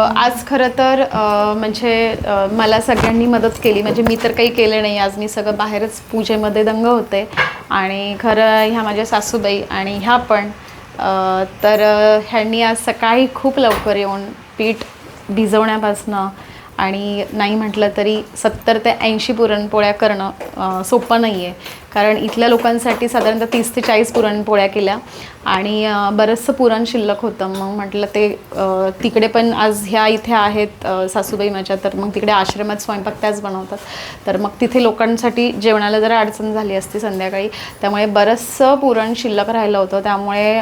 आज खरं तर म्हणजे मला सगळ्यांनी मदत केली. म्हणजे मी तर काही केलं नाही. आज मी सगळं बाहेरच पूजेमध्ये दंग होते. आणि खरं ह्या माझ्या सासूबाई आणि ह्या पण तर ह्यांनी आज सकाळी खूप लवकर येऊन पीठ भिजवण्यापासनं आणि नाही म्हटलं तरी सत्तर ते ऐंशी पुरणपोळ्या करणं सोपं नाही आहे कारण इथल्या लोकांसाठी साधारणतः तीस ते चाळीस पुरणपोळ्या केल्या. आणि बरंचसं पुरण शिल्लक होतं. मग म्हटलं ते तिकडे पण आज ह्या इथे आहेत सासूबाई माझ्या. तर मग तिकडे आश्रमात स्वयंपाक त्याच बनवतात. तर मग तिथे लोकांसाठी जेवणाला जरा अडचण झाली असती संध्याकाळी. त्यामुळे बरंचसं पुरण शिल्लक राहिलं होतं. त्यामुळे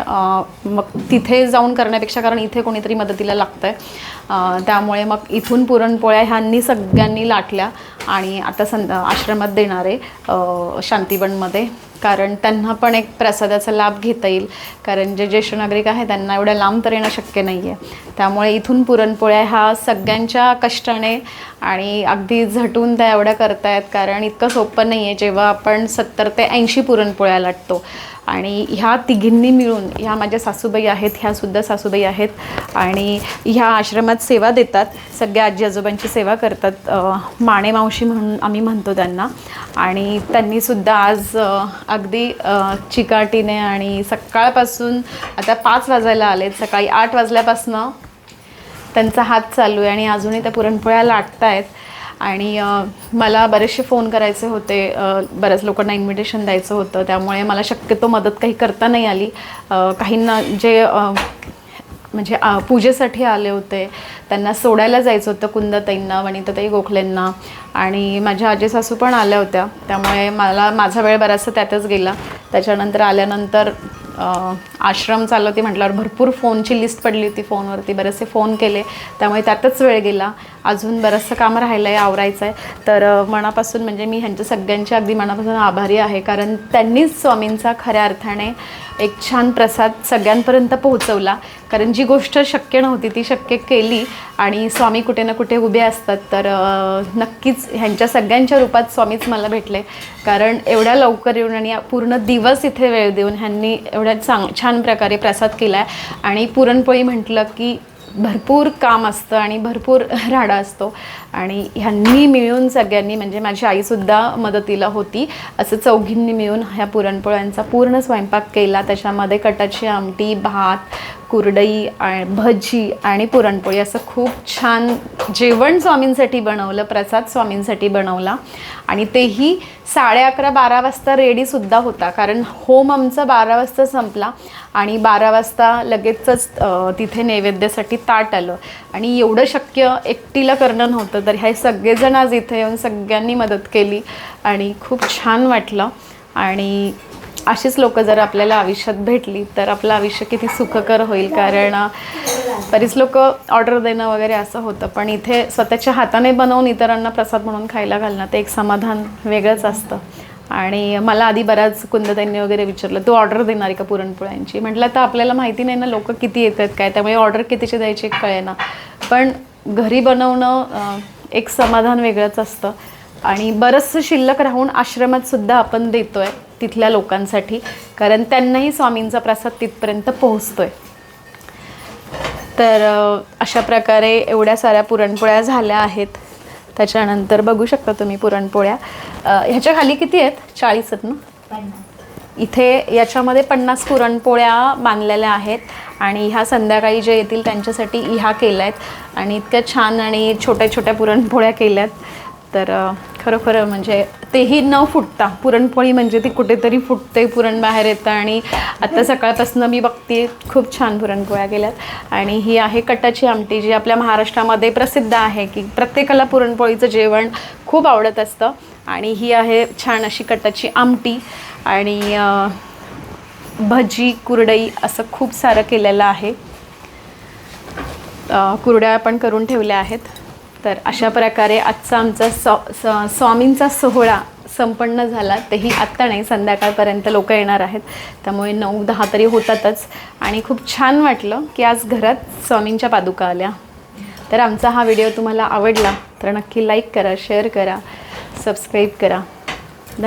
मग तिथे जाऊन करण्यापेक्षा कारण इथे कोणीतरी मदतीला लागतं आहे त्यामुळे मग इथून पुरणपोळ्या ह्यांनी सगळ्यांनी लाटल्या. आणि आता सं आश्रमात देणार आहे शांतीवनमध्ये. कारण त्यांना पण एक प्रसादाचा लाभ घेता येईल. कारण जे ज्येष्ठ नागरिक आहे त्यांना एवढ्या लांब तर येणं शक्य नाही आहे त्यामुळे इथून पुरणपोळ्या ह्या सगळ्यांच्या कष्टाने आणि अगदी झटून त्या एवढ्या करतायत. कारण इतकं सोपं नाही आहे जेव्हा आपण सत्तर ते ऐंशी पुरणपोळ्या लाटतो आणि ह्या तिघींनी मिळून ह्या माझ्या सासूबाई आहेत ह्यासुद्धा सासूबाई आहेत आणि ह्या आश्रमात सेवा देतात. सगळ्या आजी आजोबांची सेवा करतात. माणे मावशी म्हणून आम्ही म्हणतो त्यांना. आणि त्यांनीसुद्धा आज अगदी चिकाटीने आणि सकाळपासून आता पाच वाजायला आलेत. सकाळी आठ वाजल्यापासनं त्यांचा हात चालू आहे आणि अजूनही त्या पुरणपोळ्या लाटतायत. आणि मला बरेचसे फोन करायचे होते. बऱ्याच लोकांना इन्व्हिटेशन द्यायचं होतं. त्यामुळे मला शक्यतो मदत काही करता नाही आली. काहींना जे म्हणजे पूजेसाठी आले होते त्यांना सोडायला जायचं होतं कुंदताईंना वनिताताई गोखलेंना आणि माझ्या आजी सासू पण आल्या होत्या. त्यामुळे मला माझा वेळ बराचसा त्यातच गेला. त्याच्यानंतर आल्यानंतर आश्रम चालवते म्हटल्यावर भरपूर फोनची लिस्ट पडली होती फोनवरती. बरेचसे फोन केले. त्यामुळे त्यातच वेळ गेला. अजून बरंचसं काम राहिलं आहे आवरायचं आहे तर मनापासून म्हणजे मी ह्यांच्या सगळ्यांच्या अगदी मनापासून आभारी आहे. कारण त्यांनीच स्वामींचा खऱ्या अर्थाने एक छान प्रसाद सगळ्यांपर्यंत पोहोचवला. कारण जी गोष्ट शक्य नव्हती ती शक्य केली आणि स्वामी कुठे ना कुठे उभे असतात. तर नक्कीच ह्यांच्या सगळ्यांच्या रूपात स्वामीच मला भेटले. कारण एवढ्या लवकर येऊन आणि पूर्ण दिवस इथे वेळ देऊन ह्यांनी एवढ्या चांग छान प्रकारे प्रसाद केला आहे आणि पुरणपोळी म्हटलं की भरपूर काम असतं आणि भरपूर राडा असतो. आणि ह्यांनी मिळून सगळ्यांनी म्हणजे माझी आईसुद्धा मदतीला होती असं चौघींनी मिळून ह्या पुरणपोळ्यांचा पूर्ण स्वयंपाक केला. त्याच्यामध्ये कटाची आमटी भात कुरडई भजी आणि पुरणपोळी असं खूप छान जेवण स्वामींसाठी बनवलं प्रसाद स्वामींसाठी बनवला. आणि तेही साडे अकरा बारा वाजता रेडीसुद्धा होता कारण होम आमचा बारा वाजता संपला आणि बारा वाजता लगेचच तिथे नैवेद्यासाठी ताट आलं. आणि एवढं शक्य एकटीला करणं नव्हतं तर हे सगळेजण आज इथे येऊन सगळ्यांनी मदत केली आणि खूप छान वाटलं. आणि अशीच लोक जर आपल्याला आयुष्यात भेटली तर आपलं आयुष्य किती सुखकर होईल. कारण बरीच लोक ऑर्डर देणं वगैरे असं होतं. पण इथे स्वतःच्या हाताने बनवून इतरांना प्रसाद म्हणून खायला घालणं ते एक समाधान वेगळंच असतं. आणि मला आधी बऱ्याच कुंदताईंनी वगैरे विचारलं तू ऑर्डर देणार आहे का पुरणपोळ्यांची? म्हटलं तर आपल्याला माहिती नाही ना लोक किती येतात काय त्यामुळे ऑर्डर कितीची द्यायची कळे ना पण घरी बनवणं एक समाधान वेगळंच असतं. आणि बरंचसं शिल्लक राहून आश्रमात सुद्धा आपण देतोय. तिथल्या लोकांसाठी कारण त्यांनाही स्वामींचा प्रसाद तिथपर्यंत पोहोचतोय. तर अ, अशा प्रकारे एवढ्या साऱ्या पुरणपोळ्या झाल्या आहेत. त्याच्यानंतर बघू शकता तुम्ही पुरणपोळ्या. ह्याच्या खाली किती आहेत? चाळीस आहेत ना? इथे याच्यामध्ये पन्नास पुरणपोळ्या बांधलेल्या आहेत आणि ह्या संध्याकाळी जे येतील त्यांच्यासाठी ह्या केल्या आहेत आणि इतक्या छान आणि छोट्या छोट्या पुरणपोळ्या केल्यात. तर खरोखर म्हणजे तेही न फुटता पुरणपोळी म्हणजे ती कुठेतरी फुटते पुरण बाहेर येतं आणि आता सकाळपासून मी बघते खूप छान पुरणपोळ्या गेल्यात आणि ही आहे कटाची आमटी जी आपल्या महाराष्ट्रामध्ये प्रसिद्ध आहे की प्रत्येकाला पुरणपोळीचं जेवण खूप आवडत असतं. आणि ही आहे छान अशी कटाची आमटी आणि भजी कुरडई असं खूप सारं केलेलं आहे. कुरड्या पण करून ठेवल्या आहेत. तर अशा प्रकारे आजचा आमचा सॉ स- स्वामींचा सोहळा संपन्न झाला. तेही आत्ता नाही संध्याकाळपर्यंत लोक येणार आहेत. त्यामुळे नऊ दहा तरी होतातच. आणि खूप छान वाटलं की आज घरात स्वामींच्या पादुका आल्या. तर आमचा हा व्हिडिओ तुम्हाला आवडला तर नक्की लाईक करा शेअर करा सबस्क्राईब करा.